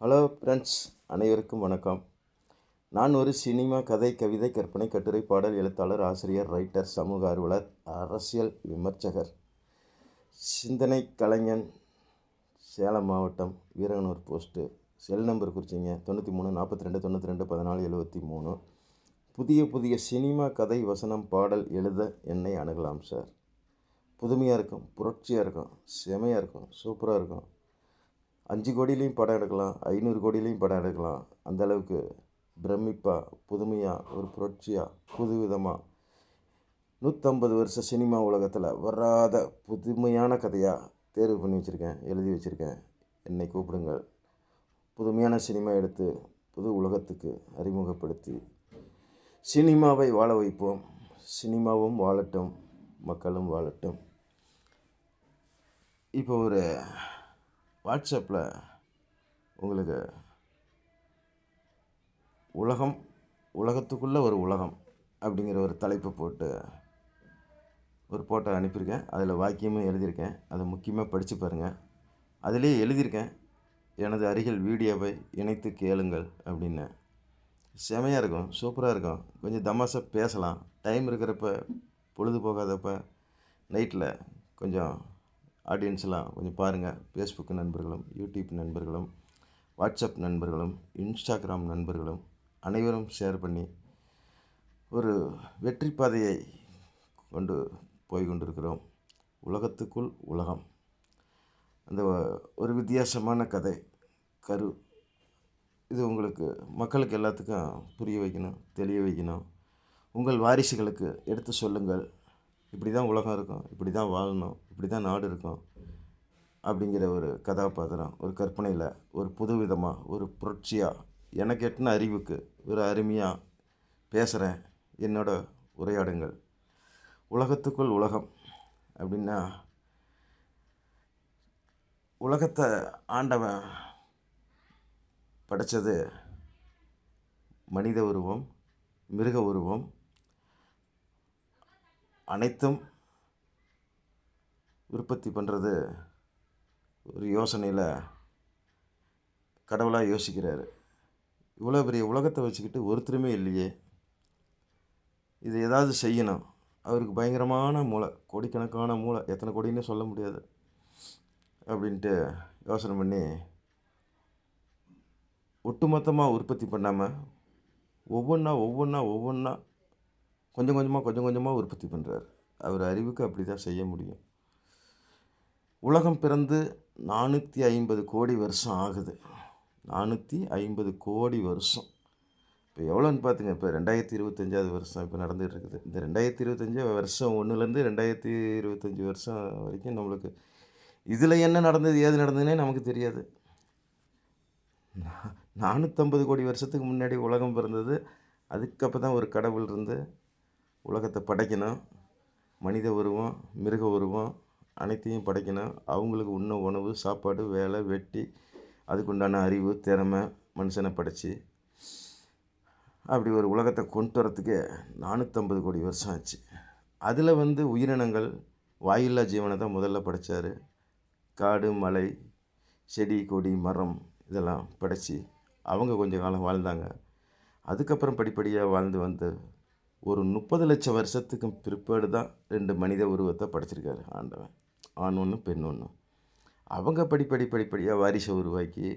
Hello friends அனைவருக்கும் வணக்கம். நான் ஒரு சினிமா கதை கவிதை கற்பனை கட்டுரை பாடல் எழுத்தாளர் ஆசிரியர் ரைட்டர் சமூக ஆர்வலர் அரசியல் விமர்சகர் சிந்தனை கலைஞன் சேலம் மாவட்டம் வீரகனூர் போஸ்ட்டு செல் நம்பர் குறிச்சிங்க தொண்ணூற்றி மூணு நாற்பத்தி ரெண்டு தொண்ணூற்றி ரெண்டு பதினாலு எழுபத்தி மூணு. புதிய புதிய சினிமா கதை வசனம் பாடல் எழுத என்னை அணுகலாம் சார் புதுமையாக இருக்கும் புரட்சியாக இருக்கும் செமையாக இருக்கும் சூப்பராக இருக்கும். அஞ்சு கோடியிலையும் படம் எடுக்கலாம் ஐநூறு கோடியிலையும் படம் எடுக்கலாம். அந்த அளவுக்கு பிரமிப்பாக புதுமையாக ஒரு புரட்சியாக புதுவிதமாக நூற்றம்பது வருஷ சினிமா உலகத்தில் வராத புதுமையான கதையாக தேர்வு பண்ணி வச்சுருக்கேன் எழுதி வச்சுருக்கேன். என்னை கூப்பிடுங்கள். புதுமையான சினிமா எடுத்து புது உலகத்துக்கு அறிமுகப்படுத்தி சினிமாவை வாழ வைப்போம். சினிமாவும் வாழட்டும் மக்களும் வாழட்டும். இப்போ ஒரு வாட்ஸ்அப்பில் உங்களுக்கு உலகம் உலகத்துக்குள்ளே ஒரு உலகம் அப்படிங்கிற ஒரு தலைப்பை போட்டு ஒரு போட்டோ அனுப்பியிருக்கேன். அதில் வாக்கியமும் எழுதியிருக்கேன். அதை முக்கியமாக படித்து பாருங்கள் அதிலேயே எழுதியிருக்கேன். எனது அருகில் வீடியோவை இணைத்து கேளுங்கள் அப்படின்னு. செமையாக இருக்கும். சூப்பராக இருக்கும். கொஞ்சம் தமாஷா பேசலாம். டைம் இருக்கிறப்ப பொழுது போகாதப்ப நைட்டில் கொஞ்சம் ஆடியன்ஸ்லாம் கொஞ்சம் பாருங்கள் ஃபேஸ்புக் நண்பர்களும் யூடியூப் நண்பர்களும் வாட்ஸ்அப் நண்பர்களும் இன்ஸ்டாகிராம் நண்பர்களும் அனைவரும் ஷேர் பண்ணி ஒரு வெற்றி பாதையை கொண்டு போய் கொண்டிருக்கிறோம். உலகத்துக்குள் உலகம். அந்த ஒரு வித்தியாசமான கதை கரு. இது உங்களுக்கு மக்களுக்கு எல்லாத்துக்கும் புரிய வைக்கணும் தெளிய வைக்கணும். உங்கள் வாரிசுகளுக்கு எடுத்து சொல்லுங்கள். இப்படி தான் உலகம் இருக்கும் இப்படி தான் வாழணும் இப்படி தான் நாடு இருக்கும் அப்படிங்கிற ஒரு கதாபாத்திரம் ஒரு கற்பனையில் ஒரு புது விதமாக ஒரு புரட்சியாக எனக்கு எட்டின அறிவுக்கு ஒரு அருமையாக பேசுகிறேன் என்னோட உரையாடுங்கள் உலகத்துக்குள் உலகம் அப்படின்னா உலகத்தை ஆண்டவன் படைத்தது மனித உருவம் மிருக உருவம் அனைத்தும் உற்பத்தி பண்ணுறது ஒரு யோசனையில் கடவுளாக யோசிக்கிறார். இவ்வளோ பெரிய உலகத்தை வச்சுக்கிட்டு ஒருத்தருமே இல்லையே. இது ஏதாவது செய்யணும். அவருக்கு பயங்கரமான மூளை கோடிக்கணக்கான மூளை எத்தனை கோடின்னு சொல்ல முடியாது. அப்படின்ட்டு யோசனை பண்ணி ஒட்டுமொத்தமாக உற்பத்தி பண்ணாமல் ஒவ்வொன்றா ஒவ்வொன்றா ஒவ்வொன்றா கொஞ்சம் கொஞ்சமாக கொஞ்சம் கொஞ்சமாக உற்பத்தி பண்ணுறாரு அவர் அறிவுக்கு அப்படி தான் செய்ய முடியும். உலகம் பிறந்து நானூற்றி ஐம்பது கோடி வருஷம் ஆகுது. நானூற்றி ஐம்பது கோடி வருஷம். இப்போ எவ்வளோன்னு பார்த்துங்க இப்போ ரெண்டாயிரத்தி இருபத்தஞ்சாவது வருஷம் இப்போ நடந்துகிட்டு இருக்குது இந்த ரெண்டாயிரத்தி இருபத்தஞ்சி வருஷம் ஒன்றுலேருந்து ரெண்டாயிரத்தி இருபத்தஞ்சி வருஷம் வரைக்கும் நம்மளுக்கு இதில் என்ன நடந்தது ஏது நடந்ததுன்னே நமக்கு தெரியாது. நானூற்றம்பது கோடி வருஷத்துக்கு முன்னாடி உலகம் பிறந்தது அதுக்கப்புறம் தான் ஒரு கடவுள் இருந்து உலகத்தை படைக்கணும். மனித உருவம் மிருக உருவம் அனைத்தையும் படைக்கணும். அவங்களுக்கு உண்ண உணவு சாப்பாடு வேலை வெட்டி அதுக்குண்டான அறிவு திறமை மனுஷனை படைச்சி அப்படி ஒரு உலகத்தை கொண்டு வரத்துக்கு நானூற்றம்பது கோடி வருஷம் ஆச்சு. அதில் வந்து உயிரினங்கள் வாயில்லா ஜீவனை தான் முதல்ல படைத்தார் காடு மலை செடி கொடி மரம் இதெல்லாம் படைச்சி அவங்க கொஞ்சம் காலம் வாழ்ந்தாங்க. அதுக்கப்புறம் படிப்படியாக வாழ்ந்து வந்து ஒரு முப்பது லட்சம் வருஷத்துக்கு பிற்பாடு தான் ரெண்டு மனித உருவத்தை படைச்சிருக்காரு ஆண்டவன். ஆண் ஒன்று பெண் ஒன்று அவங்க படிப்படி படிப்படியாக வாரிசை உருவாக்கி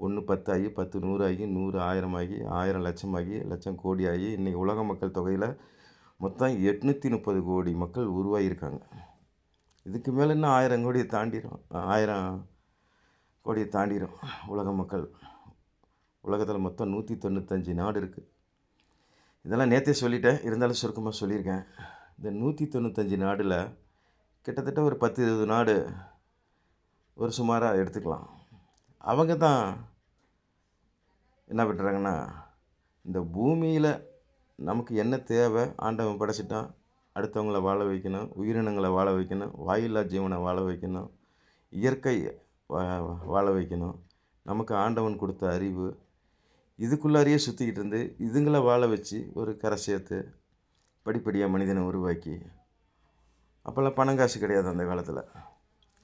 ஒன்று பத்தாகி பத்து நூறாகி நூறு ஆயிரம் ஆகி ஆயிரம் லட்சம் ஆகி லட்சம் கோடி ஆகி இன்றைக்கி உலக மக்கள் தொகையில் மொத்தம் எட்நூற்றி முப்பது கோடி மக்கள் உருவாகியிருக்காங்க. இதுக்கு மேலே இன்னும் ஆயிரம் கோடியை தாண்டிடும் ஆயிரம் கோடியை தாண்டிடும் உலக மக்கள். உலகத்தில் மொத்தம் நூற்றி தொண்ணூத்தஞ்சு நாடு இருக்குது இதெல்லாம் நேற்றே சொல்லிட்டேன். இருந்தாலும் சுருக்கமாக சொல்லியிருக்கேன். இந்த நூற்றி தொண்ணூத்தஞ்சு நாடில் கிட்டத்தட்ட ஒரு பத்து இருபது நாடு ஒரு சுமாராக எடுத்துக்கலாம். அவங்க தான் என்ன பண்ணுறாங்கன்னா இந்த பூமியில் நமக்கு என்ன தேவை? ஆண்டவன் படைச்சிட்டான். அடுத்தவங்களை வாழ வைக்கணும். உயிரினங்களை வாழ வைக்கணும். வாயில்லா ஜீவனை வாழ வைக்கணும். இயற்கை வா வாழ வைக்கணும். நமக்கு ஆண்டவன் கொடுத்த அறிவு இதுக்குள்ளாரையே சுற்றிக்கிட்டு இருந்து இதுங்களை வாழ வச்சு ஒரு கரை சேர்த்து படிப்படியாக மனிதனை உருவாக்கி அப்போல்லாம் பணம் காசு கிடையாது அந்த காலத்தில்.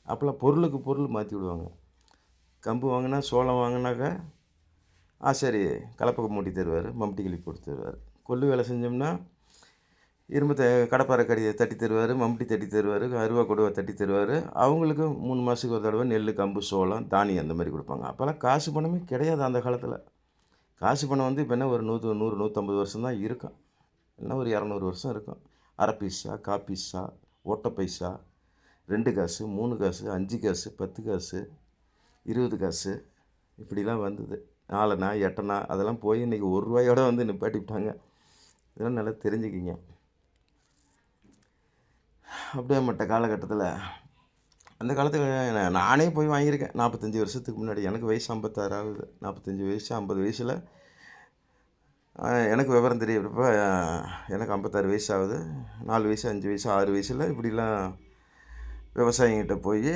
அப்போல்லாம் பொருளுக்கு பொருள் மாற்றி விடுவாங்க. கம்பு வாங்கினா சோளம் வாங்கினாக்கா ஆசாரி கலப்பக்கம் மூட்டி தருவார் மம்பட்டி கிளி போட்டு தருவார். கொள்ளு வேலை செஞ்சோம்னா இரும்பு த கடப்பாரை கடியை தட்டி தருவார் மம்முட்டி தட்டி தருவார் அருவா கொடுவா தட்டி தருவார். அவங்களுக்கு மூணு மாதத்துக்கு ஒரு தடவை நெல் கம்பு சோளம் தானியம் அந்த மாதிரி கொடுப்பாங்க. அப்போல்லாம் காசு பணமே கிடையாது அந்த காலத்தில். காசு பணம் வந்து இப்போ என்ன ஒரு நூற்று நூறு நூற்றம்பது வருஷம் தான் இருக்கும். இல்லைன்னா ஒரு இரநூறு வருஷம் இருக்கும். அரை பைசா கா பைசா ஓட்டை பைசா ரெண்டு காசு மூணு காசு அஞ்சு காசு பத்து காசு இருபது காசு இப்படிலாம் வந்தது. நாலனா எட்டனா அதெல்லாம் போய் இன்றைக்கி ஒரு ரூபாயோட வந்து நிப்பாட்டிவிட்டாங்க இதெல்லாம் நல்லா தெரிஞ்சுக்கிங்க. அப்படியே மட்ட காலகட்டத்தில் அந்த காலத்தில் நான் நானே போய் வாங்கியிருக்கேன். நாற்பத்தஞ்சி வருஷத்துக்கு முன்னாடி எனக்கு வயசு ஐம்பத்தாறு ஆகுது நாற்பத்தஞ்சி வயசு ஐம்பது வயசில் எனக்கு விவரம் தெரியறப்ப எனக்கு ஐம்பத்தாறு வயசு ஆகுது நாலு வயசு அஞ்சு வயசு ஆறு வயசில் இப்படிலாம் விவசாயிங்கிட்ட போய்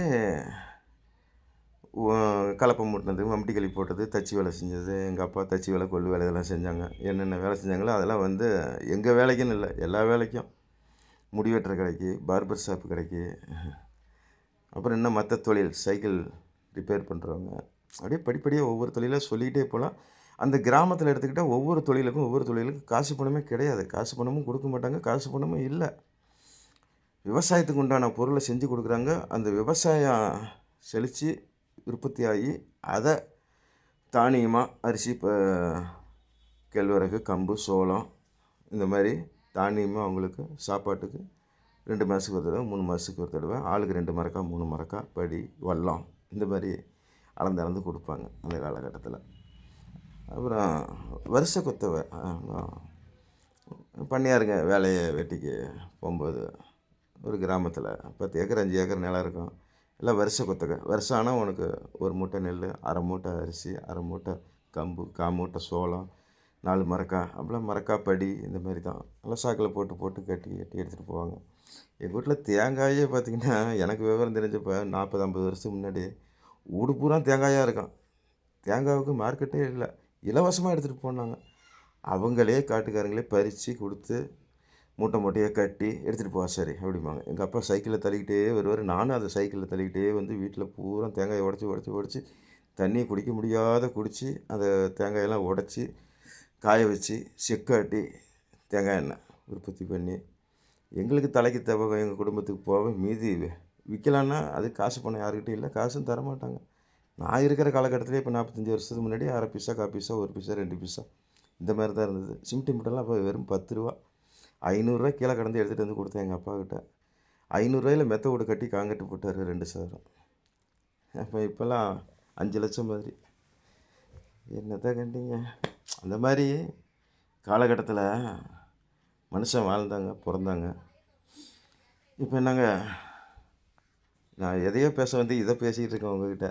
கலப்பம் மூட்டினது மம்பட்டி களி போட்டது தச்சு வேலை செஞ்சது. எங்கள் அப்பா தச்சு வேலை கொள்ளு வேலை இதெல்லாம் செஞ்சாங்க. என்னென்ன வேலை செஞ்சாங்களோ அதெல்லாம் வந்து எங்கள் வேலைக்குன்னு இல்லை எல்லா வேலைக்கும். முடி வெட்டுற கடைக்கு பார்பர் ஷாப் கடைக்கு அப்புறம் இன்னும் மற்ற தொழில்? சைக்கிள் ரிப்பேர் பண்ணுறவங்க அப்படியே படிப்படியாக ஒவ்வொரு தொழிலாக சொல்லிக்கிட்டே போகலாம். அந்த கிராமத்தில் எடுத்துக்கிட்டால் ஒவ்வொரு தொழிலுக்கும் ஒவ்வொரு தொழிலுக்கும் காசு பணமே கிடையாது. காசு பணமும் கொடுக்க மாட்டாங்க காசு பணமும் இல்லை. விவசாயத்துக்கு உண்டான பொருளை செஞ்சு கொடுக்குறாங்க. அந்த விவசாயம் செழித்து உற்பத்தி ஆகி அதை தானியமாக அரிசி இப்போ கேழ்வரகு கம்பு சோளம் இந்த மாதிரி தானியமாக அவங்களுக்கு சாப்பாட்டுக்கு ரெண்டு மாதத்துக்கு ஒரு தடவை மூணு மாதத்துக்கு ஒரு தடவை ஆளுக்கு ரெண்டு மரக்கா மூணு மரக்கா படி வல்லம் இந்த மாதிரி அளந்து அளந்து கொடுப்பாங்க அந்த காலகட்டத்தில். அப்புறம் வருஷ கொத்தவை பண்ணியாருங்க வேலையை வெட்டிக்கு போகும்போது ஒரு கிராமத்தில் பத்து ஏக்கர் அஞ்சு ஏக்கர் நிலம் இருக்கும். எல்லாம் வருஷ கொத்தகை வருஷம் ஆனால் உனக்கு ஒரு மூட்டை நெல் அரை மூட்டை அரிசி அரை மூட்டை கம்பு கா மூட்டை சோளம் நாலு மரக்கா அப்படிலாம் மரக்கா படி இந்த மாதிரி தான். எல்லாம் சாக்கில் போட்டு போட்டு கட்டி கட்டி எடுத்துகிட்டு போவாங்க. எங்கள் வீட்டில் தேங்காயே பார்த்திங்கன்னா எனக்கு விவரம் தெரிஞ்சப்போ நாற்பது ஐம்பது வருஷத்துக்கு முன்னாடி ஊடு பூரா தேங்காயாக இருக்கும் தேங்காவுக்கு மார்க்கெட்டே இல்லை. இலவசமாக எடுத்துகிட்டு போனாங்க. அவங்களே காட்டுக்காரங்களே பறித்து கொடுத்து மூட்டை மூட்டையாக கட்டி எடுத்துகிட்டு போவா சரி அப்படிம்பாங்க. எங்கள் அப்பா சைக்கிளில் தள்ளிக்கிட்டே வருவார். நானும் அதை சைக்கிளில் தள்ளிக்கிட்டே வந்து வீட்டில் பூரா தேங்காயை உடச்சி உடச்சி உடச்சி தண்ணியை குடிக்க முடியாத குடித்து அந்த தேங்காயெல்லாம் உடச்சி காய வச்சு செக்காட்டி தேங்காய் எண்ணெய் உற்பத்தி பண்ணி எங்களுக்கு தலைக்கு தேவை எங்கள் குடும்பத்துக்கு போக மீதி விற்கலான்னா அது காசு பணம் யாருக்கிட்டையும் இல்லை. காசும் தர மாட்டாங்க நான் இருக்கிற காலகட்டத்திலே இப்போ நாற்பத்தஞ்சி வருஷத்துக்கு முன்னாடி அரை பீஸா கா பீஸா ஒரு பீஸா ரெண்டு பீஸா இந்த மாதிரி தான் இருந்தது. சிம்டி மிட்டெல்லாம் அப்போ வெறும் பத்து ரூபா. ஐநூறுரூவா கீழே கடந்து எடுத்துகிட்டு வந்து கொடுத்தேன் எங்கள் அப்பா கிட்ட. ஐநூறுரூவாயில் மெத்த வீடு கட்டி காங்கிட்டு போட்டார் ரெண்டு சாரம். அப்போ இப்போல்லாம் அஞ்சு லட்சம் மாதிரி. என்னத்தை கண்டிங்க? அந்த மாதிரி காலகட்டத்தில் மனுஷன் வாழ்ந்தாங்க பிறந்தாங்க. இப்போ என்னங்க? நான் எதையோ பேச வந்து இதை பேசிக்கிட்டு இருக்கேன் உங்ககிட்ட.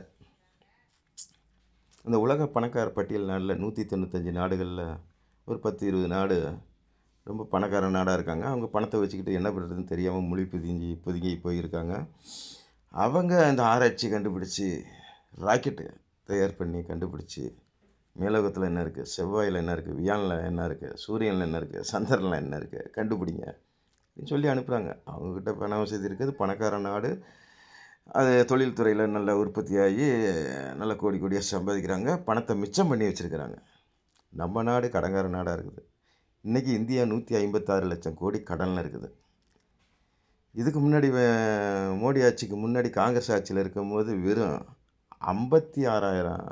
இந்த உலக பணக்கார பட்டியல் நாடில் நூற்றி தொண்ணூத்தஞ்சு நாடுகளில் ஒரு பத்து இருபது நாடு ரொம்ப பணக்கார நாடாக இருக்காங்க. அவங்க பணத்தை வச்சுக்கிட்டு என்ன பண்ணுறதுன்னு தெரியாமல் மொழி பிதுங்கி புதுங்கி போயிருக்காங்க. அவங்க இந்த ஆராய்ச்சி கண்டுபிடிச்சி ராக்கெட்டு தயார் பண்ணி கண்டுபிடிச்சி மேலோகத்தில் என்ன இருக்குது செவ்வாயில் என்ன இருக்குது வியானில் என்ன இருக்குது சூரியனில் என்ன இருக்குது சந்திரனில் என்ன இருக்குது கண்டுபிடிங்க. அப்படின்னு சொல்லி அனுப்புகிறாங்க அவங்கக்கிட்ட பண வசதி இருக்குது. பணக்கார நாடு. அது தொழில்துறையில் நல்ல உற்பத்தியாகி நல்ல கோடி கோடியாக சம்பாதிக்கிறாங்க. பணத்தை மிச்சம் பண்ணி வச்சுருக்கிறாங்க. நம்ம நாடு கடங்கார நாடாக இருக்குது. இன்றைக்கி இந்தியா நூற்றி ஐம்பத்தாறு லட்சம் கோடி கடனில் இருக்குது. இதுக்கு முன்னாடி மோடி ஆட்சிக்கு முன்னாடி காங்கிரஸ் ஆட்சியில் இருக்கும்போது வெறும் ஐம்பத்தி ஆறாயிரம்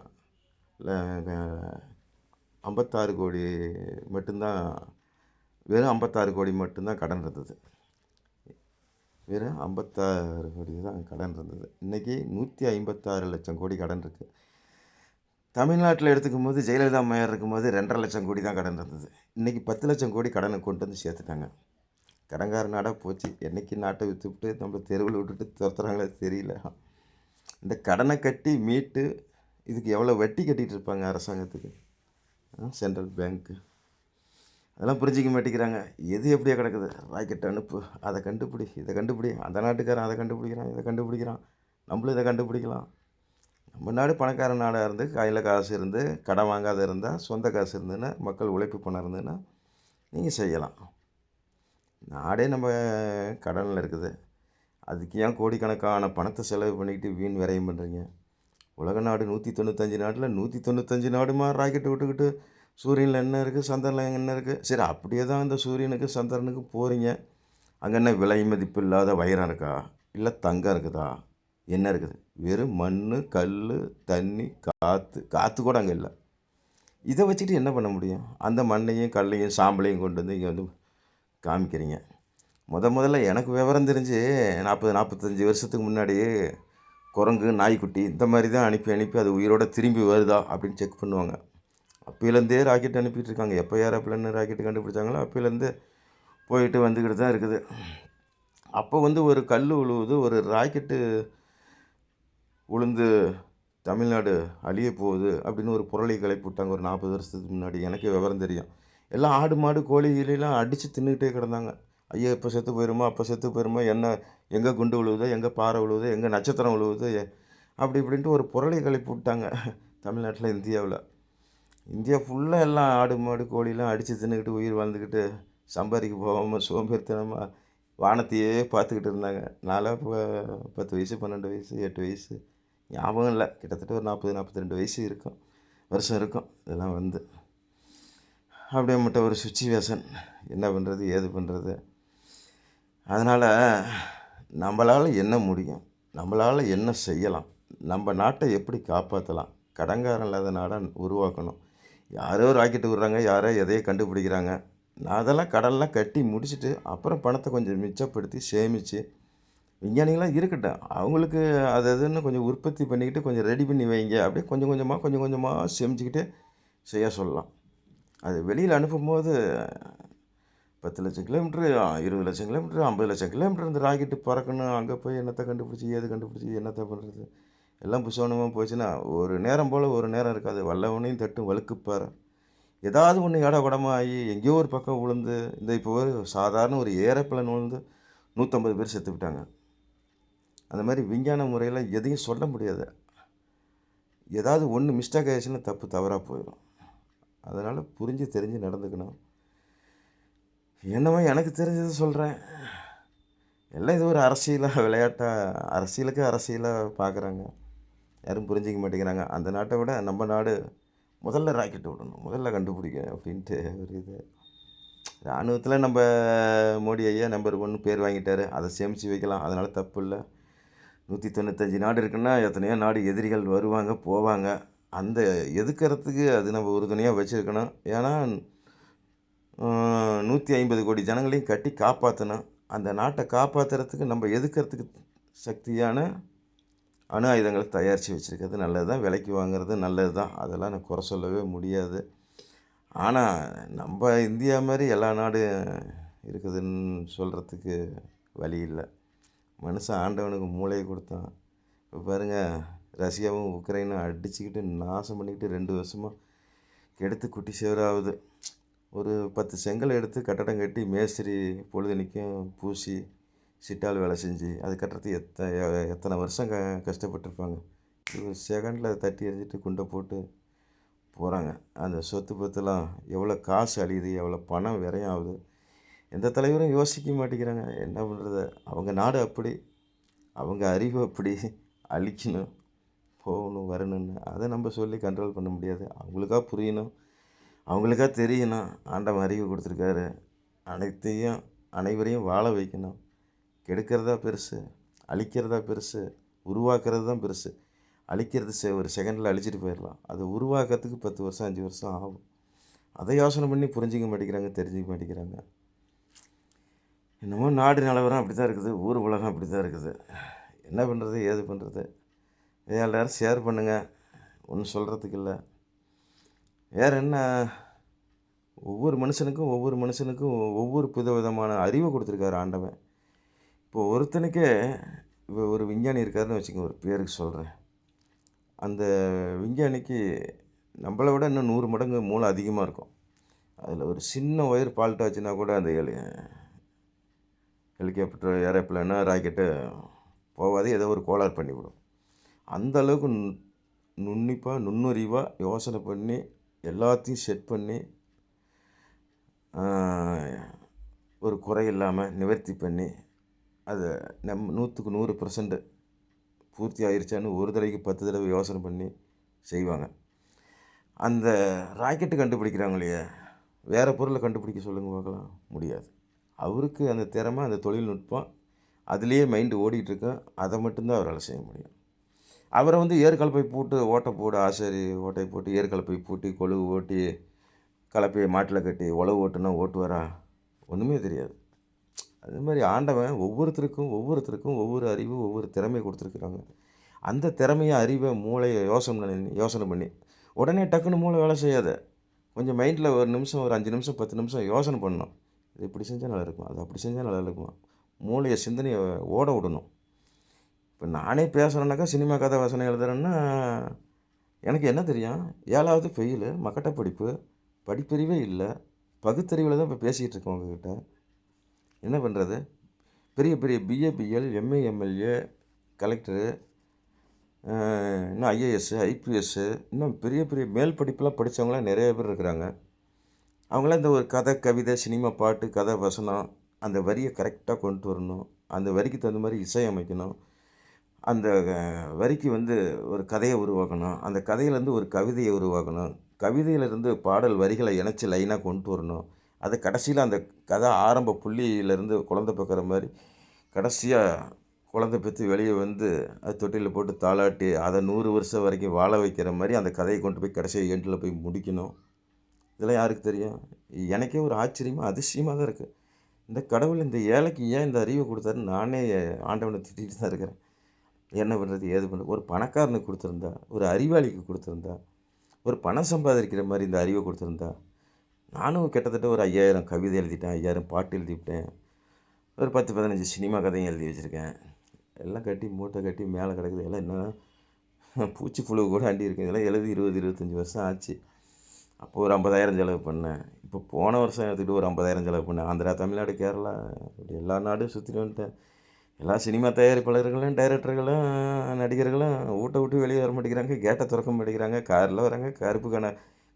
ஐம்பத்தாறு கோடி மட்டும்தான் வெறும் ஐம்பத்தாறு கோடி மட்டும்தான் கடன் இருந்தது. வெறும் ஐம்பத்தாறு கோடி தான் கடன் இருந்தது. இன்றைக்கி நூற்றி ஐம்பத்தாறு லட்சம் கோடி கடன் இருக்குது தமிழ்நாட்டில் எடுத்துக்கும் போது ஜெயலலிதா அம்மையார் இருக்கும்போது ரெண்டரை லட்சம் கோடி தான் கடன் இருந்தது. இன்றைக்கி பத்து லட்சம் கோடி கடனை கொண்டு வந்து சேர்த்துட்டாங்க. கடங்கார நாடாக போச்சு. என்றைக்கு நாட்டை விற்றுவிட்டு நம்ம தெருவில் விட்டுட்டு துரத்துறாங்களே தெரியல. இந்த கடனை கட்டி மீட்டு இதுக்கு எவ்வளோ வட்டி கட்டிகிட்டு இருப்பாங்க அரசாங்கத்துக்கு? சென்ட்ரல் பேங்க்கு. அதெல்லாம் புரிஞ்சிக்க மாட்டேங்கிறாங்க. எது எப்படியா கிடக்குது? ராக்கெட் அனுப்பு. அதை கண்டுபிடி. இதை கண்டுபிடி. அந்த நாட்டுக்காரன் அதை கண்டுபிடிக்கிறான் இதை கண்டுபிடிக்கிறான். நம்மளும் இதை கண்டுபிடிக்கலாம். நம்ம நாடு பணக்கார நாடாக இருந்து கையில் காசு இருந்து கடன் வாங்காத இருந்தால் சொந்த காசு இருந்ததுன்னா மக்கள் உழைப்பு பணம் இருந்ததுன்னா நீங்கள் செய்யலாம். நாடே நம்ம கடனில் இருக்குது. அதுக்கு ஏன் கோடிக்கணக்கான பணத்தை செலவு பண்ணிக்கிட்டு வீண் விரையும் பண்ணுறீங்க உலக நாடு நூற்றி தொண்ணூத்தஞ்சு நாட்டில் நூற்றி தொண்ணூத்தஞ்சு நாடுமா ராக்கெட்டு விட்டுக்கிட்டு சூரியனில் என்ன இருக்குது சந்திரனில் என்ன இருக்குது சரி அப்படியே தான் இந்த சூரியனுக்கு சந்திரனுக்கு போகிறீங்க அங்கே என்ன விலை மதிப்பு இல்லாத வைரம் இருக்கா? இல்லை தங்கம் இருக்குதா? என்ன இருக்குது? வெறும் மண் கல் தண்ணி காற்று காற்று கூட அங்கே இல்லை. இதை வச்சுட்டு என்ன பண்ண முடியும்? அந்த மண்ணையும் கல்லையும் சாம்பலையும் கொண்டு வந்து இங்கே வந்து காமிக்கிறீங்க. முத முதல்ல எனக்கு விவரம் தெரிஞ்சு நாற்பது நாற்பத்தஞ்சு வருஷத்துக்கு முன்னாடி குரங்கு நாய்க்குட்டி இந்த மாதிரி தான் அனுப்பி அனுப்பி அது உயிரோட திரும்பி வருதா அப்படின்னு செக் பண்ணுவாங்க. அப்போலேருந்தே ராக்கெட் அனுப்பிட்டு இருக்காங்க எப்போ ஏரோப்ளேன் ராக்கெட் கண்டுபிடிச்சாங்களோ அப்போலேருந்து போயிட்டு வந்துக்கிட்டு தான் இருக்குது. அப்போ வந்து ஒரு கல் உழுவுது ஒரு ராக்கெட்டு உளுந்து தமிழ்நாடு அழிய போகுது அப்படின்னு ஒரு புரளி கிளப்பி விட்டாங்க. ஒரு நாற்பது வருஷத்துக்கு முன்னாடி. எனக்கு விவரம் தெரியும். எல்லாம் ஆடு மாடு கோழி கீழிலாம் அடித்து தின்னுக்கிட்டே கிடந்தாங்க. ஐயோ இப்போ செத்து போயிடுமோ அப்போ செத்து போயிருமா என்ன எங்கே குண்டு விழுவுதோ எங்கே பாறை விழுவுதோ எங்கே நட்சத்திரம் விழுவுது அப்படி இப்படின்ட்டு ஒரு புரளி கிளப்பி விட்டாங்க தமிழ்நாட்டில் இந்தியாவில். இந்தியா ஃபுல்லாக எல்லாம் ஆடு மாடு கோழிலாம் அடித்து தின்னுக்கிட்டு உயிர் வாழ்ந்துக்கிட்டு சம்பாதிக்க போகாமல் சோம்பேறித்தனமாக வானத்தையே பார்த்துக்கிட்டு இருந்தாங்க. நான்லாம் இப்போ பத்து வயசு பன்னெண்டு வயசு எட்டு வயசு ஞாபகம் இல்லை. கிட்டத்தட்ட ஒரு நாற்பது நாற்பத்தி ரெண்டு வயசு இருக்கும். வருஷம் இருக்கும். இதெல்லாம் வந்து. அப்படியே மட்டும் ஒரு சுச்சுவேஷன் என்ன பண்ணுறது ஏது பண்ணுறது அதனால் நம்மளால் என்ன முடியும்? நம்மளால் என்ன செய்யலாம்? நம்ம நாட்டை எப்படி காப்பாற்றலாம் கடன்காரன் இல்லாத நாடாக உருவாக்கணும். யாரோ ராக்கெட்டு விடுறாங்க யாரோ எதையோ கண்டுபிடிக்கிறாங்க. நான் அதெல்லாம் கடல்லாம் கட்டி முடிச்சுட்டு அப்புறம் பணத்தை கொஞ்சம் மிச்சப்படுத்தி சேமித்து விஞ்ஞானிகளாம் இருக்கட்டும். அவங்களுக்கு அது அதுன்னு கொஞ்சம் உற்பத்தி பண்ணிக்கிட்டு கொஞ்சம் ரெடி பண்ணி வைங்க. அப்படியே கொஞ்சம் கொஞ்சமாக கொஞ்சம் கொஞ்சமாக சேமிச்சுக்கிட்டு செய்ய சொல்லலாம். அது வெளியில் அனுப்பும்போது பத்து லட்சம் கிலோமீட்ரு இருபது லட்சம் கிலோமீட்ரு ஐம்பது லட்சம் கிலோமீட்டர் இந்த ராக்கெட்டு பறக்கணும். அங்கே போய் என்னத்தை கண்டுபிடிச்சி ஏது கண்டுபிடிச்சி என்னத்தை பண்ணுறது எல்லாம் புஷோனமாக போச்சுன்னா ஒரு நேரம் போல் ஒரு நேரம் இருக்காது. வல்லவனையும் தட்டும் வழுக்குப்பார் ஏதாவது ஒன்று இட குடமாகி எங்கேயோ ஒரு பக்கம் விழுந்து இந்த இப்போ ஒரு சாதாரண ஒரு ஏரோப்ளேன் விழுந்து நூற்றம்பது பேர் செத்து விட்டாங்க. அந்த மாதிரி விஞ்ஞான முறையில் எதையும் சொல்ல முடியாது. ஏதாவது ஒன்று மிஸ்டேக் ஆயிடுச்சுன்னா தப்பு தவறாக போயிடும் அதனால் புரிஞ்சு தெரிஞ்சு நடந்துக்கணும். என்னமோ எனக்கு தெரிஞ்சதை சொல்கிறேன் எல்லாம் இது ஒரு அரசியலாக விளையாட்டாக அரசியலுக்கு அரசியலாக பார்க்குறாங்க யாரும் புரிஞ்சிக்க மாட்டேங்கிறாங்க. அந்த நாட்டை விட நம்ம நாடு முதல்ல ராக்கெட் விடணும் முதல்ல கண்டுபிடிக்க அப்படின்ட்டு ஒரு இது. இராணுவத்தில் நம்ம மோடி ஐயா நம்பர் ஒன்று பேர் வாங்கிட்டார். அதை சேமித்து வைக்கலாம். அதனால் தப்பு இல்லை. நூற்றி தொண்ணூத்தஞ்சு நாடு இருக்குன்னா எத்தனையோ நாடு எதிரிகள் வருவாங்க போவாங்க. அந்த எதுக்கிறதுக்கு அது நம்ம உறுதுணையாக வச்சுருக்கணும். ஏன்னா நூற்றி ஐம்பது கோடி ஜனங்களையும் கட்டி காப்பாற்றணும் அந்த நாட்டை காப்பாற்றுறதுக்கு நம்ம எதுக்கிறதுக்கு சக்தியான அணு ஆயுதங்களை தயாரித்து வச்சுருக்கிறது நல்லது தான் விலைக்கு வாங்குறது நல்லது தான் அதெல்லாம் நான் குறை சொல்லவே முடியாது. ஆனால் நம்ம இந்தியா மாதிரி எல்லா நாடு இருக்குதுன்னு சொல்கிறதுக்கு வழி இல்லை. மனுஷன் ஆண்டவனுக்கு மூளையை கொடுத்தான். இப்போ பாருங்கள் ரஷ்யாவும் உக்ரைனும் அடிச்சுக்கிட்டு நாசம் பண்ணிக்கிட்டு ரெண்டு வருஷமாக கெடுத்து குட்டி சேவராகுது ஒரு பத்து செங்கல் எடுத்து கட்டடம் கட்டி மேஸ்திரி பொழுதுனிக்கும் பூசி சிட்டால் வேலை செஞ்சு அது கட்டுறதுக்கு எத்த எத்தனை வருஷம் க கஷ்டப்பட்டிருப்பாங்க. இது செகண்டில் தட்டி எறிஞ்சிட்டு குண்டை போட்டு போகிறாங்க அந்த சொத்து பத்தெல்லாம் எவ்வளோ காசு அழியுது எவ்வளோ பணம் விரையும் ஆகுது. எந்த தலைவரும் யோசிக்க மாட்டேங்கிறாங்க. என்ன பண்ணுறது அவங்க நாடு அப்படி அவங்க அறிவு அப்படி அழிக்கணும் போகணும் வரணும்னு. அதை நம்ம சொல்லி கண்ட்ரோல் பண்ண முடியாது. அவங்களுக்காக புரியணும். அவங்களுக்கா தெரியணும். ஆண்டவன் அறிவு கொடுத்துருக்காரு. அனைத்தையும் அனைவரையும் வாழ வைக்கணும். கெடுக்கிறதா பெருசு அழிக்கிறதா பெருசு உருவாக்குறது தான் பெருசு. அழிக்கிறது செ ஒரு செகண்டில் அழிச்சிட்டு போயிடலாம். அது உருவாக்கிறதுக்கு பத்து வருஷம் அஞ்சு வருஷம் ஆகும். அதை யோசனை பண்ணி புரிஞ்சிக்க மாட்டேங்கிறாங்க தெரிஞ்சிக்க மாட்டேங்கிறாங்க. என்னமோ நாடு நிலவரம் அப்படி தான் இருக்குது. ஊர் உலகம் அப்படி தான் இருக்குது. என்ன பண்ணுறது ஏது பண்ணுறது இதை எல்லாரும் ஷேர் பண்ணுங்கள் ஒன்றும் சொல்கிறதுக்கு இல்லை. வேறு என்ன? ஒவ்வொரு மனுஷனுக்கும் ஒவ்வொரு மனுஷனுக்கும் ஒவ்வொரு புத விதமான அறிவை கொடுத்துருக்காரு ஆண்டவன். இப்போ ஒருத்தனுக்கே இப்போ ஒரு விஞ்ஞானி இருக்காருன்னு வச்சுக்கோங்க ஒரு பேருக்கு சொல்கிறேன் அந்த விஞ்ஞானிக்கு நம்மளை விட இன்னும் நூறு மடங்கு மூளை அதிகமாக இருக்கும். அதில் ஒரு சின்ன ஒயர் ஃபால்ட் ஆச்சுன்னா கூட அந்த ஹெலி ஹெலிகாப்டர் ஏரோப்ளேனு ராக்கெட்டு போகாது ஏதோ ஒரு கோளாறு பண்ணிவிடும். அந்த அளவுக்கு நு- நுண்ணிப்பாக நுண்ணறிவாக யோசனை பண்ணி எல்லாத்தையும் செட் பண்ணி ஒரு குறை இல்லாமல் நிவர்த்தி பண்ணி அதை நம் நூற்றுக்கு நூறு பர்சன்ட் பூர்த்தி ஆயிடுச்சான்னு ஒரு தடவைக்கு பத்து தடவை யோசனை பண்ணி செய்வாங்க. அந்த ராக்கெட்டு கண்டுபிடிக்கிறாங்க இல்லையா? வேறு பொருளை கண்டுபிடிக்க சொல்லுங்க பார்க்கலாம். முடியாது. அவருக்கு அந்த திறமை அந்த தொழில்நுட்பம் அதுலேயே மைண்டு ஓடிட்டுருக்கோம் அதை மட்டும்தான் அவரால் செய்ய முடியும். அவரை வந்து ஏற்கலப்பை போட்டு ஓட்டை போடு ஆசாரி ஓட்டை போட்டு ஏற்கலப்பை பூட்டி கொழுவு ஓட்டி கலப்பையை மாட்டில் கட்டி உழவு ஓட்டுனா ஓட்டுவாரா? ஒன்றுமே தெரியாது. அது மாதிரி ஆண்டவன் ஒவ்வொருத்தருக்கும் ஒவ்வொருத்தருக்கும் ஒவ்வொரு அறிவு ஒவ்வொரு திறமையை கொடுத்துருக்குறாங்க. அந்த திறமையை அறிவை மூளையை யோசனை யோசனை பண்ணி உடனே டக்குன்னு மூளை வேலை செய்யாத. கொஞ்சம் மைண்டில் ஒரு நிமிஷம் ஒரு அஞ்சு நிமிஷம் பத்து நிமிஷம் யோசனை பண்ணணும். இது இப்படி செஞ்சால் நல்லா இருக்கும்? அது அப்படி செஞ்சால் நல்லா இருக்கும்? மூளையை சிந்தனையை ஓட விடணும். இப்போ நானே பேசுகிறேன்னாக்கா சினிமா கதை வசனம் எழுதுறேன்னா எனக்கு என்ன தெரியும்? ஏழாவது ஃபெயிலு மக்கட்ட படிப்பு. படிப்பறிவே இல்லை. பகுத்தறிவில் தான் இப்போ பேசிகிட்டு இருக்கோம் உங்ககிட்ட. என்ன பண்ணுறது பெரிய பெரிய BA BL MA MLA collector இன்னும் ஐஏஎஸ்ஸு ஐபிஎஸ்ஸு இன்னும் பெரிய பெரிய மேல் படிப்புலாம் படித்தவங்களாம் நிறைய பேர் இருக்கிறாங்க. அவங்களாம் இந்த ஒரு கதை கவிதை சினிமா பாட்டு கதை வசனம் அந்த வரியை கரெக்டாக கொண்டு வரணும். அந்த வரிக்கு தகுந்த மாதிரி இசை அமைக்கணும். அந்த வரிக்கு வந்து ஒரு கதையை உருவாக்கணும். அந்த கதையிலேருந்து ஒரு கவிதையை உருவாக்கணும். கவிதையிலேருந்து பாடல் வரிகளை இணைச்சி லைனாக கொண்டு வரணும். அது கடைசியில் அந்த கதை ஆரம்ப புள்ளியிலேருந்து குழந்தை பார்க்குற மாதிரி கடைசியாக குழந்தை பெற்று வெளியே வந்து அது தொட்டியில் போட்டு தாளாட்டி அதை நூறு வருஷம் வரைக்கும் வாழ வைக்கிற மாதிரி அந்த கதையை கொண்டு போய் கடைசியாக எண்டில் போய் முடிக்கணும். இதெல்லாம் யாருக்கு தெரியும்? எனக்கே ஒரு ஆச்சரியமாக அதிசயமாக தான் இருக்குது இந்த கடவுள் இந்த ஏழைக்கு ஏன் இந்த அறிவை கொடுத்தாருன்னு நானே ஆண்டவனை திட்டிகிட்டு தான் இருக்கிறேன். என்ன பண்ணுறது ஏது பண்ணுறது ஒரு பணக்காரனுக்கு கொடுத்துருந்தா ஒரு அறிவாளிக்கு கொடுத்துருந்தா ஒரு பணம் சம்பாதிக்கிற மாதிரி இந்த அறிவை கொடுத்துருந்தா நானும் கிட்டத்தட்ட ஒரு ஐயாயிரம் கவிதை எழுதிட்டேன் ஐயாயிரம் பாட்டு எழுதிவிட்டேன் ஒரு பத்து பதினஞ்சு சினிமா கதையும் எழுதி வச்சுருக்கேன். எல்லாம் கட்டி மூட்டை கட்டி மேலே கிடக்குது. எல்லாம் என்ன பூச்சி புழு கூட அண்டி இருக்குது இதெல்லாம் எழுதி இருபது இருபத்தஞ்சி வருஷம் ஆச்சு. அப்போ ஒரு ஐம்பதாயிரம் செலவு பண்ணேன். இப்போ போன வருஷம் எடுத்துக்கிட்டு ஒரு ஐம்பதாயிரம் செலவு பண்ணேன். ஆந்திரா தமிழ்நாடு கேரளா இப்படி எல்லா நாடும் சுற்றிட்டு வந்துட்டேன். எல்லா சினிமா தயாரிப்பாளர்களும் டைரக்டர்களும் நடிகர்களும் வீட்டை விட்டு வெளியே வர மாட்டேங்கிறாங்க. கேட்டை திறக்க மாட்டேங்கிறாங்க. காரில் வராங்க. கருப்பு கண்ண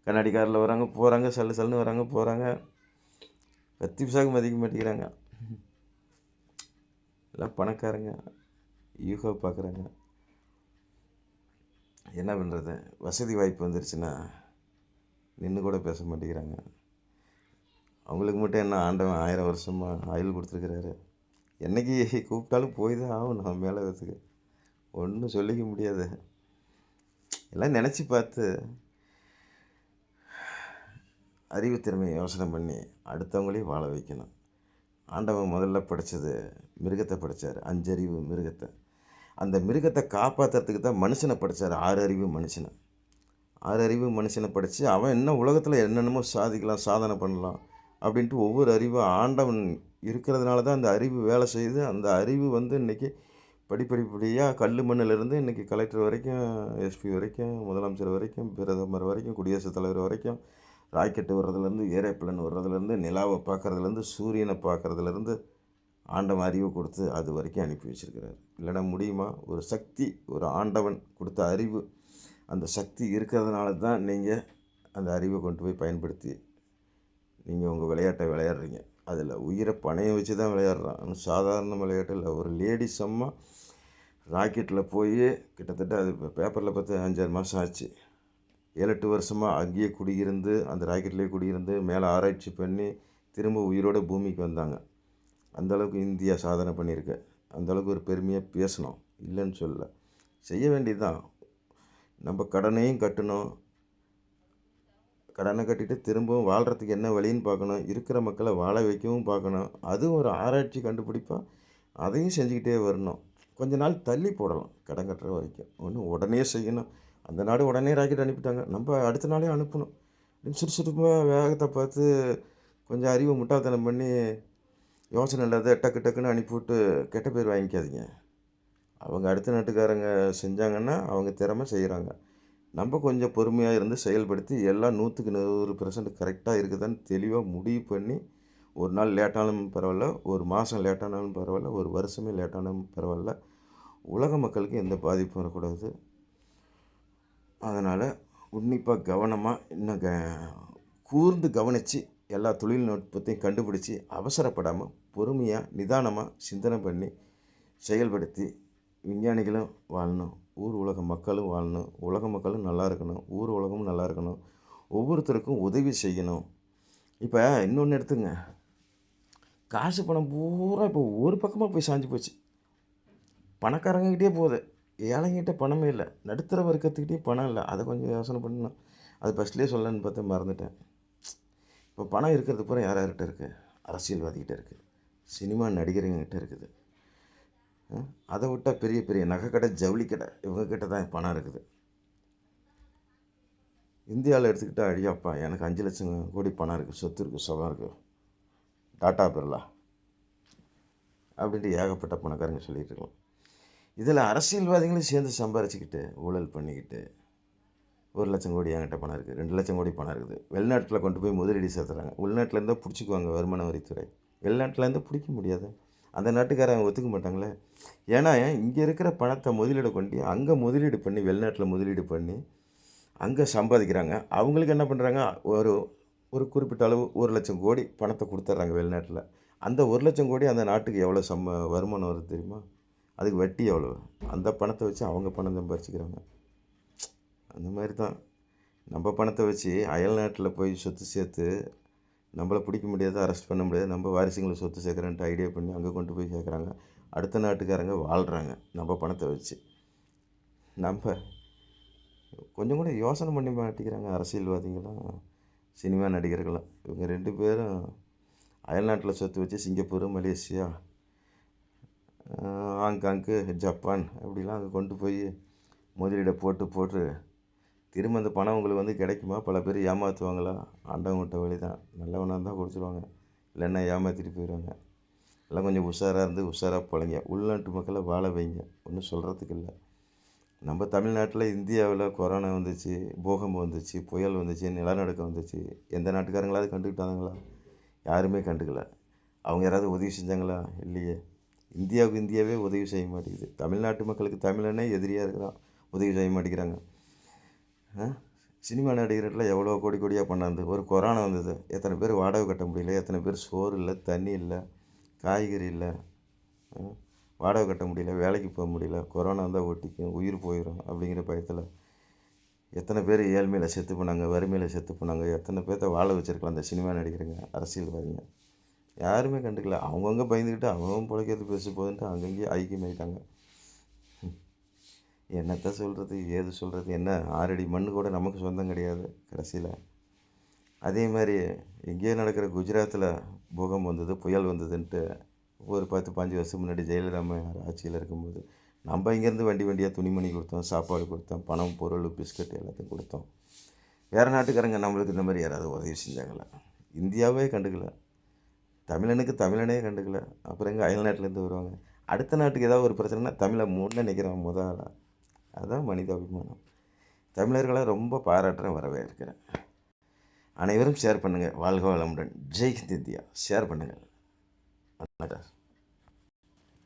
கண்ணாடி காரில் வராங்க. போகிறாங்க சல்லு சல்லுன்னு வராங்க. போகிறாங்க பத்தி பிசாக்கு மதிக்க மாட்டேங்கிறாங்க. எல்லாம் பணக்காரங்க. யூகோ பார்க்குறாங்க என்ன பண்ணுறது வசதி வாய்ப்பு வந்துருச்சுன்னா நின்று கூட பேச மாட்டேங்கிறாங்க. அவங்களுக்கு மட்டும் என்ன ஆண்டவன் ஆயிரம் வருஷமாக ஆயுள் கொடுத்துருக்குறாரு? என்னைக்கு கூப்பிட்டாலும் போய் தான் ஆகணும் நம்ம மேலே வச்சுக்க ஒன்றும் சொல்லிக்க முடியாது. எல்லாம் நினச்சி பார்த்து அறிவு திறமையை யோசனை பண்ணி அடுத்தவங்களையும் வாழ வைக்கணும். ஆண்டவன் முதல்ல படைச்சது மிருகத்தை படித்தார் அஞ்சறிவு மிருகத்தை. அந்த மிருகத்தை காப்பாற்றுறதுக்கு தான் மனுஷனை படைச்சார். ஆறு அறிவு மனுஷனை. ஆறு அறிவு மனுஷனை படித்து அவன் என்ன உலகத்தில் என்னென்னமோ சாதிக்கலாம் சாதனை பண்ணலாம் அப்படின்ட்டு ஒவ்வொரு அறிவும் ஆண்டவன் இருக்கிறதுனால தான் அந்த அறிவு வேலை செய்யுது. அந்த அறிவு வந்து இன்றைக்கி படிப்படிப்படியாக கல் மண்ணிலிருந்து இன்றைக்கி கலெக்டர் வரைக்கும் எஸ்பி வரைக்கும் முதலமைச்சர் வரைக்கும் பிரதமர் வரைக்கும் குடியரசுத் தலைவர் வரைக்கும் ராக்கெட்டு வர்றதுலேருந்து ஏரோப்ளேன் வர்றதுலேருந்து நிலாவை பார்க்குறதுலேருந்து சூரியனை பார்க்குறதுலேருந்து ஆண்டவன் அறிவு கொடுத்து அது வரைக்கும் அனுப்பி வச்சுருக்கிறார். இல்லைன்னா முடியுமா? ஒரு சக்தி ஒரு ஆண்டவன் கொடுத்த அறிவு அந்த சக்தி இருக்கிறதுனால தான் நீங்கள் அந்த அறிவை கொண்டு போய் பயன்படுத்தி நீங்கள் உங்கள் விளையாட்டை விளையாடுறீங்க. அதில் உயிரை பணையம் வச்சு தான் விளையாடுறான். சாதாரண விளையாட்டு இல்லை. ஒரு லேடி அம்மா ராக்கெட்டில் போய் கிட்டத்தட்ட அது இப்போ பேப்பரில் பார்த்து அஞ்சாறு மாதம் ஆச்சு. ஏழு எட்டு வருஷமாக அங்கேயே குடியிருந்து அந்த ராக்கெட்லேயே குடியிருந்து மேலே ஆராய்ச்சி பண்ணி திரும்ப உயிரோட பூமிக்கு வந்தாங்க. அந்த அளவுக்கு இந்தியா சாதனை பண்ணியிருக்கு. அந்த அளவுக்கு ஒரு பெருமையாக பேசணும். இல்லைன்னு சொல்லலை. செய்ய வேண்டியது தான். நம்ம கடனையும் கட்டணும். கடனை கட்டிட்டு திரும்பவும் வாழ்கிறதுக்கு என்ன வழின்னு பார்க்கணும். இருக்கிற மக்களை வாழ வைக்கவும் பார்க்கணும். அதுவும் ஒரு ஆராய்ச்சி கண்டுபிடிப்பாக அதையும் செஞ்சுக்கிட்டே வரணும். கொஞ்ச நாள் தள்ளி போடலாம் கடன் கட்டுற வரைக்கும். ஒன்று உடனே செய்யணும். அந்த நாடு உடனே ராக்கெட் அனுப்பிட்டாங்க. நம்ம அடுத்த நாளே அனுப்பணும். அப்படின்னு சுறுசுறுப்பாக வேகத்தை பார்த்து கொஞ்சம் அறிவை முட்டாள்தனம் பண்ணி யோசனை இல்லாத டக்கு டக்குன்னு அனுப்பிவிட்டு கெட்ட பேர் வாங்கிக்காதீங்க. அவங்க அடுத்த நாட்டுக்காரங்க செஞ்சாங்கன்னா அவங்க திறமை செய்கிறாங்க நம்ம கொஞ்சம் பொறுமையாக இருந்து செயல்படுத்தி எல்லாம் நூற்றுக்கு நூறு பெர்சன்ட் கரெக்டாக இருக்குதான்னு தெளிவாக முடிவு பண்ணி ஒரு நாள் லேட்டானாலும் பரவாயில்ல ஒரு மாதம் லேட்டானாலும் பரவாயில்ல ஒரு வருஷமே லேட்டானாலும் பரவாயில்ல. உலக மக்களுக்கு எந்த பாதிப்பும் வரக்கூடாது. அதனால் உன்னிப்பாக கவனமாக இன்னும் க கூர்ந்து கவனித்து எல்லா தொழில்நுட்பத்தையும் கண்டுபிடிச்சி அவசரப்படாமல் பொறுமையாக நிதானமாக சிந்தனை பண்ணி செயல்படுத்தி விஞ்ஞானிகளும் வாழணும். ஊர் உலக மக்களும் வாழணும். உலக மக்களும் நல்லா இருக்கணும். ஊர் உலகமும் நல்லா இருக்கணும். ஒவ்வொருத்தருக்கும் உதவி செய்யணும். இப்போ இன்னொன்று எடுத்துங்க. காசு பணம் பூரா இப்போ ஒரு பக்கமாக போய் சாஞ்சு போச்சு. பணக்காரங்ககிட்டே போகுது. ஏழைங்கிட்ட பணமே இல்லை. நடுத்தர வர்க்கத்துக்கிட்டே பணம் இல்லை. அதை கொஞ்சம் யோசனை பண்ணணும். அது ஃபஸ்ட்லேயே சொல்லலான்னு பார்த்தா மறந்துட்டேன். இப்போ பணம் இருக்கிறது பூரா யார் யார்கிட்ட இருக்குது அரசியல்வாதிகிட்ட இருக்குது சினிமா நடிகருங்கிட்ட இருக்குது. அதை விட்டால் பெரிய பெரிய நகைக்கடை ஜவுளி கடை இவங்கக்கிட்ட தான் பணம் இருக்குது. இந்தியாவில் எடுத்துக்கிட்டால் அழியாப்பா எனக்கு அஞ்சு லட்சம் கோடி பணம் இருக்குது சொத்து இருக்குது சுகம் இருக்குது டாட்டா பிர்லா அப்படின்ட்டு ஏகப்பட்ட பணக்காரங்க சொல்லிகிட்டு இருக்கோம் இதில் அரசியல்வாதிகளும் சேர்ந்து சம்பாரிச்சுக்கிட்டு ஊழல் பண்ணிக்கிட்டு ஒரு லட்சம் கோடி என்கிட்ட பணம் இருக்குது ரெண்டு லட்சம் கோடி பணம் இருக்குது. வெளிநாட்டில் கொண்டு போய் முதலீடு சேர்த்துறாங்க உள்நாட்டிலேருந்தால் பிடிச்சிக்குவாங்க வருமான வரித்துறை. வெளிநாட்டிலேருந்து பிடிக்க முடியாது. அந்த நாட்டுக்காரங்க ஒத்துக்க மாட்டாங்களே. ஏன்னா இங்கே இருக்கிற பணத்தை முதலீடு கொண்டு அங்கே முதலீடு பண்ணி வெளிநாட்டில் முதலீடு பண்ணி அங்கே சம்பாதிக்கிறாங்க. அவங்களுக்கு என்ன பண்ணுறாங்க ஒரு ஒரு குறிப்பிட்ட அளவு ஒரு லட்சம் கோடி பணத்தை கொடுத்துட்றாங்க வெளிநாட்டில். அந்த ஒரு லட்சம் கோடி அந்த நாட்டுக்கு எவ்வளோ சம்ம வருமானம் வருது தெரியுமா? அதுக்கு வட்டி எவ்வளோ அந்த பணத்தை வச்சு அவங்க பணம் சம்பாரிச்சிக்கிறாங்க. அந்த மாதிரி தான். நம்ம பணத்தை வச்சு அயல் நாட்டில் போய் சொத்து சேர்த்து நம்மளை பிடிக்க முடியாது அரெஸ்ட் பண்ண முடியாது நம்ம வாரிசுங்களை சொத்து சேர்க்குறேன்ட்டு ஐடியா பண்ணி அங்கே கொண்டு போய் சேர்க்குறாங்க. அடுத்த நாட்டுக்காரங்க வாழ்கிறாங்க நம்ம பணத்தை வச்சு. நம்ம கொஞ்சம் கூட யோசனை பண்ணி மாட்டிக்கிறாங்க அரசியல்வாதிகளும் சினிமா நடிகர்களும் இவங்க ரெண்டு பேரும் அயல்நாட்டில் சொத்து வச்சு சிங்கப்பூர் மலேசியா ஹாங்காங்கு ஜப்பான் அப்படிலாம் அங்கே கொண்டு போய் முதலீடை போட்டு போட்டு திரும்ப அந்த பணம் உங்களுக்கு வந்து கிடைக்குமா? பல பேர் ஏமாற்றுவாங்களா ஆண்டவன் விட்ட வழி தான் நல்லவனாக இருந்தால் கொடுத்துருவாங்க இல்லைன்னா ஏமாற்றிட்டு போயிடுவாங்க. எல்லாம் கொஞ்சம் உஷாராக இருந்து உஷாராக பழங்க உள்நாட்டு மக்களை வாழ வைங்க. ஒன்றும் சொல்கிறதுக்கு இல்லை. நம்ம தமிழ்நாட்டில் இந்தியாவில் கொரோனா வந்துச்சு பூகம்பம் வந்துச்சு புயல் வந்துச்சு நிலநடுக்கம் வந்துச்சு. எந்த நாட்டுக்காரங்களாவது கண்டுக்கிட்டாங்களா யாருமே கண்டுக்கல. அவங்க யாராவது உதவி செஞ்சாங்களா? இல்லையே. இந்தியாவுக்கு இந்தியாவே உதவி செய்ய மாட்டேங்குது. தமிழ்நாட்டு மக்களுக்கு தமிழனே எதிரியாக இருக்கிறான். உதவி செய்ய மாட்டேங்கிறாங்க. சினிமா நடிகர்கள்லாம் எவ்வளோ கோடி கோடியாக பண்ணாந்து. ஒரு கொரோனா வந்தது. எத்தனை பேர் வாடகை கட்ட முடியல. எத்தனை பேர் சோறு இல்லை தண்ணி இல்லை காய்கறி இல்லை வாடகை கட்ட முடியல வேலைக்கு போக முடியல. கொரோனா வந்தால் ஒட்டிக்கும் உயிர் போயிடும் அப்படிங்கிற பயத்தில் எத்தனை பேர் ஏழ்மையில் செத்து போனாங்க வறுமையில் செத்து போனாங்க எத்தனை பேர்த்த வாழ வச்சிருக்கலாம் அந்த சினிமா நடிகருங்க அரசியல்வாதிங்க. யாருமே கண்டுக்கல. அவங்கவுங்க பயந்துக்கிட்டு அவங்கவுங்க பிழைக்கிறது பெருசு போகுதுன்ட்டு அங்கங்கேயே ஐக்கியமாயிட்டாங்க. என்னத்த சொல்கிறது ஏது சொல்கிறது என்ன? ஆறடி மண்ணு கூட நமக்கு சொந்தம் கிடையாது கடைசியில். அதே மாதிரி எங்கேயோ நடக்கிற குஜராத்தில் பூகம் வந்தது புயல் வந்ததுன்ட்டு ஒரு பத்து பாஞ்சு வருஷம் முன்னாடி ஜெயலலிதாமையார் ஆட்சியில் இருக்கும்போது நம்ம இங்கேருந்து வண்டி வண்டியாக துணிமணி கொடுத்தோம் சாப்பாடு கொடுத்தோம் பணம் பொருள் பிஸ்கட் எல்லாத்தையும் கொடுத்தோம். வேறு நாட்டுக்காரங்க நம்மளுக்கு இந்த மாதிரி யாராவது உதவி செஞ்சாங்களா? இந்தியாவே கண்டுக்கல. தமிழனுக்கு தமிழனே கண்டுக்கல. அப்புறம் எங்கே அயல் நாட்டிலேருந்து வருவாங்க. அடுத்த நாட்டுக்கு ஏதாவது ஒரு பிரச்சனைனா தமிழை முன்னே நிற்கிறான் முத அதுதான் மனிதாபிமானம் தமிழர்களை ரொம்ப பாராட்டுறேன் வரவேற்கிறேன் அனைவரும் ஷேர் பண்ணுங்கள் வாழ்க வளமுடன். ஜெய் இந்தியா. ஷேர் பண்ணுங்கள் வணக்கம்.